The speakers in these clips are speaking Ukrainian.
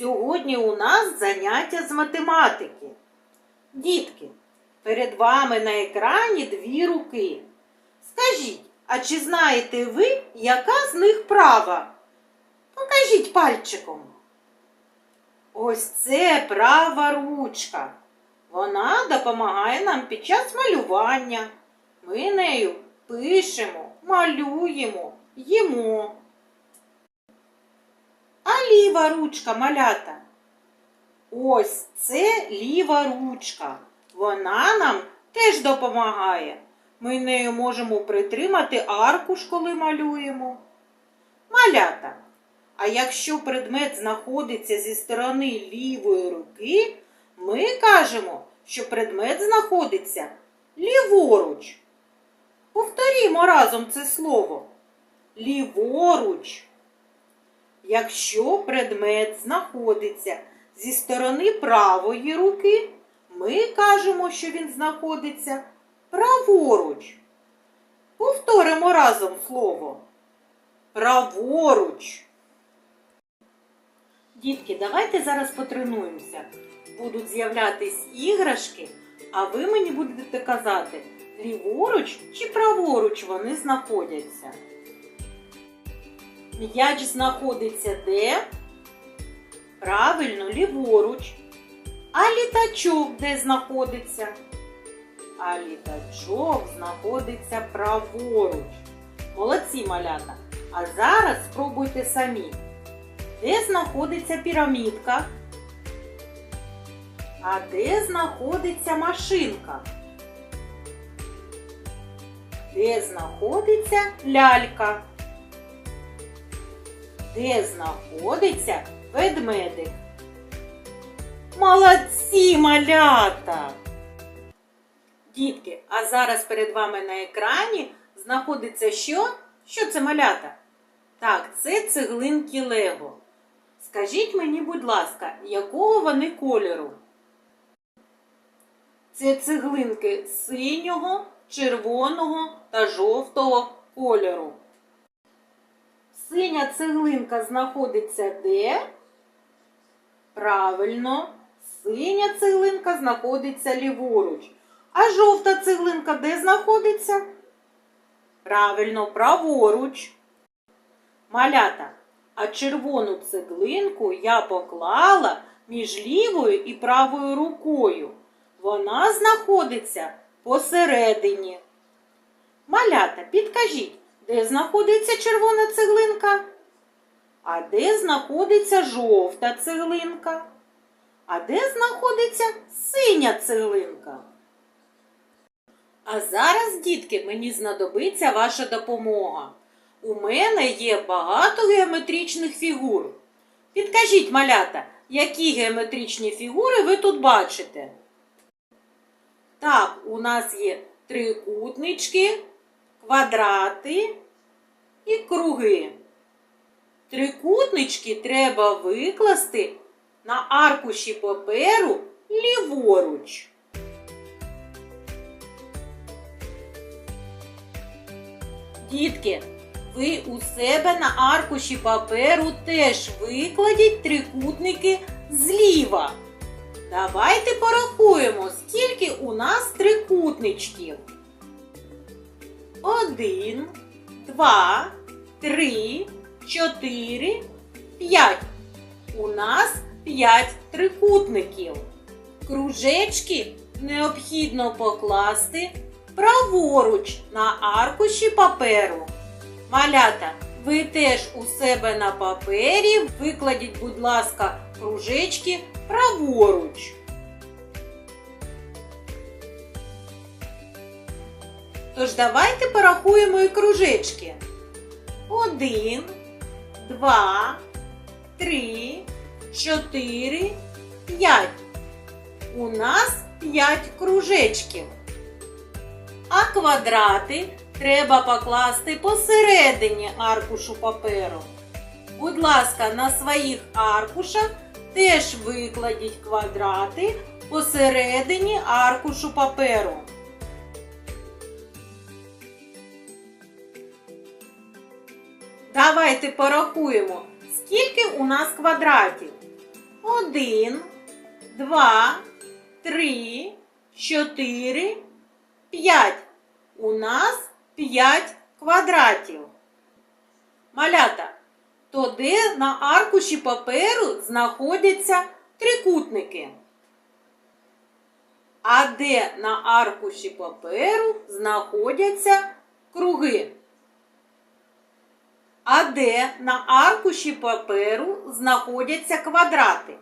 Сьогодні у нас заняття з математики. Дітки, перед вами на екрані дві руки. Скажіть, а чи знаєте ви, яка з них права? Покажіть пальчиком. Ось це права ручка. Вона допомагає нам під час малювання. Ми нею пишемо, малюємо, їмо. Ліва ручка малята. Ось це ліва ручка. Вона нам теж допомагає. Ми нею можемо притримати аркуш, коли малюємо. Малята. А якщо предмет знаходиться зі сторони лівої руки, ми кажемо, що предмет знаходиться ліворуч. Повторімо разом це слово. Ліворуч. Якщо предмет знаходиться зі сторони правої руки, ми кажемо, що він знаходиться праворуч. Повторимо разом слово. Праворуч. Дітки, давайте зараз потренуємося. Будуть з'являтись іграшки, а ви мені будете казати, ліворуч чи праворуч вони знаходяться. М'яч знаходиться де? Правильно, ліворуч. А літачок де знаходиться? А літачок знаходиться праворуч. Молодці малята. А зараз спробуйте самі. Де знаходиться пірамідка? А де знаходиться машинка? Де знаходиться лялька? Де знаходиться ведмедик? Молодці малята! Дітки, а зараз перед вами на екрані знаходиться що? Що це малята? Так, це цеглинки Лего. Скажіть мені, будь ласка, якого вони кольору? Це цеглинки синього, червоного та жовтого кольору. Синя цеглинка знаходиться де? Правильно, синя цеглинка знаходиться ліворуч. А жовта цеглинка де знаходиться? Правильно, праворуч. Малята, а червону цеглинку я поклала між лівою і правою рукою. Вона знаходиться посередині. Малята, підкажіть, де знаходиться червона цеглинка? А де знаходиться жовта цеглинка? А де знаходиться синя цеглинка? А зараз, дітки, мені знадобиться ваша допомога. У мене є багато геометричних фігур. Підкажіть, малята, які геометричні фігури ви тут бачите? Так, у нас є трикутнички, квадрати і круги. Трикутнички треба викласти на аркуші паперу ліворуч. Дітки, ви у себе на аркуші паперу теж викладіть трикутники зліва. Давайте порахуємо, скільки у нас трикутничків. Один, два, три, чотири, п'ять. У нас п'ять трикутників. Кружечки необхідно покласти праворуч на аркуші паперу. Малята, ви теж у себе на папері викладіть, будь ласка, кружечки праворуч. Тож давайте порахуємо і кружечки. Один, два, три, чотири, п'ять. У нас п'ять кружечків. А квадрати треба покласти посередині аркушу паперу. Будь ласка, на своїх аркушах теж викладіть квадрати посередині аркушу паперу. Давайте порахуємо, скільки у нас квадратів. Один, два, три, чотири, п'ять. У нас п'ять квадратів. Малята, то де на аркуші паперу знаходяться трикутники? А де на аркуші паперу знаходяться круги? А де на аркуші паперу знаходяться квадрати?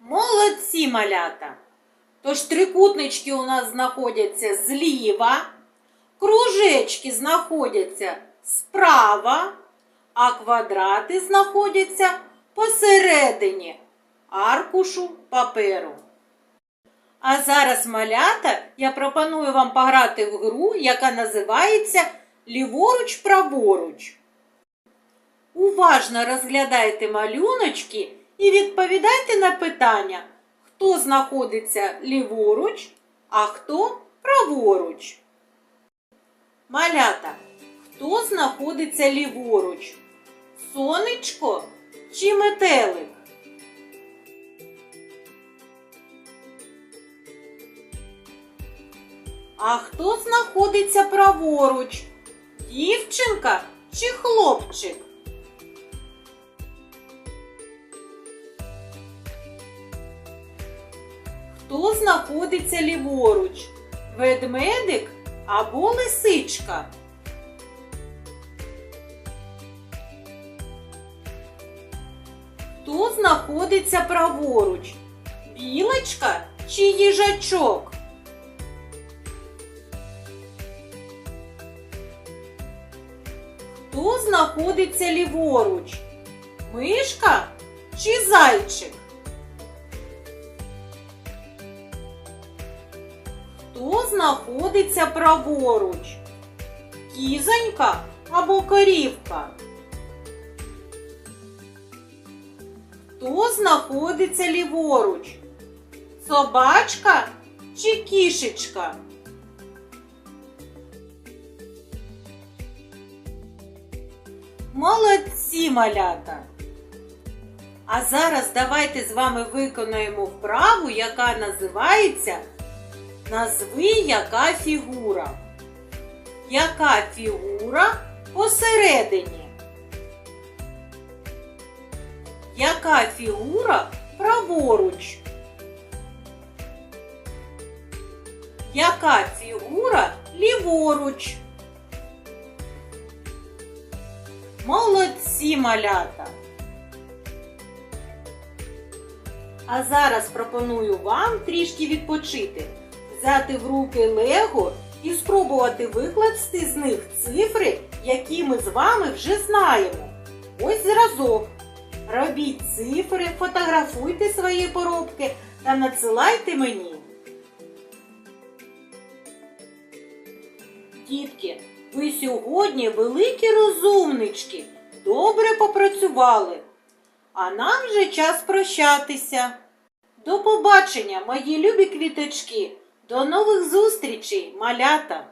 Молодці малята! Тож трикутнички у нас знаходяться зліва, кружечки знаходяться справа, а квадрати знаходяться посередині аркушу паперу. А зараз, малята, я пропоную вам пограти в гру, яка називається Ліворуч-праворуч. Уважно розглядайте малюночки і відповідайте на питання, хто знаходиться ліворуч, а хто праворуч. Малята, хто знаходиться ліворуч? Сонечко чи метелик? А хто знаходиться праворуч? Дівчинка чи хлопчик? Хто знаходиться ліворуч? Ведмедик або лисичка? Хто знаходиться праворуч? Білочка чи їжачок? Хто знаходиться ліворуч? Мишка чи зайчик? Хто знаходиться праворуч? Кізонька або корівка? Хто знаходиться ліворуч? Собачка чи кішечка? Молодці малята! А зараз давайте з вами виконаємо вправу, яка називається Назви яка фігура. Яка фігура посередині? Яка фігура праворуч? Яка фігура ліворуч? Молодці малята! А зараз пропоную вам трішки відпочити, взяти в руки Лего і спробувати викласти з них цифри, які ми з вами вже знаємо. Ось зразок. Робіть цифри, фотографуйте свої поробки та надсилайте мені. Дітки, ви сьогодні великі розумнички, добре попрацювали. А нам вже час прощатися. До побачення, мої любі квіточки. До нових зустрічей, малята!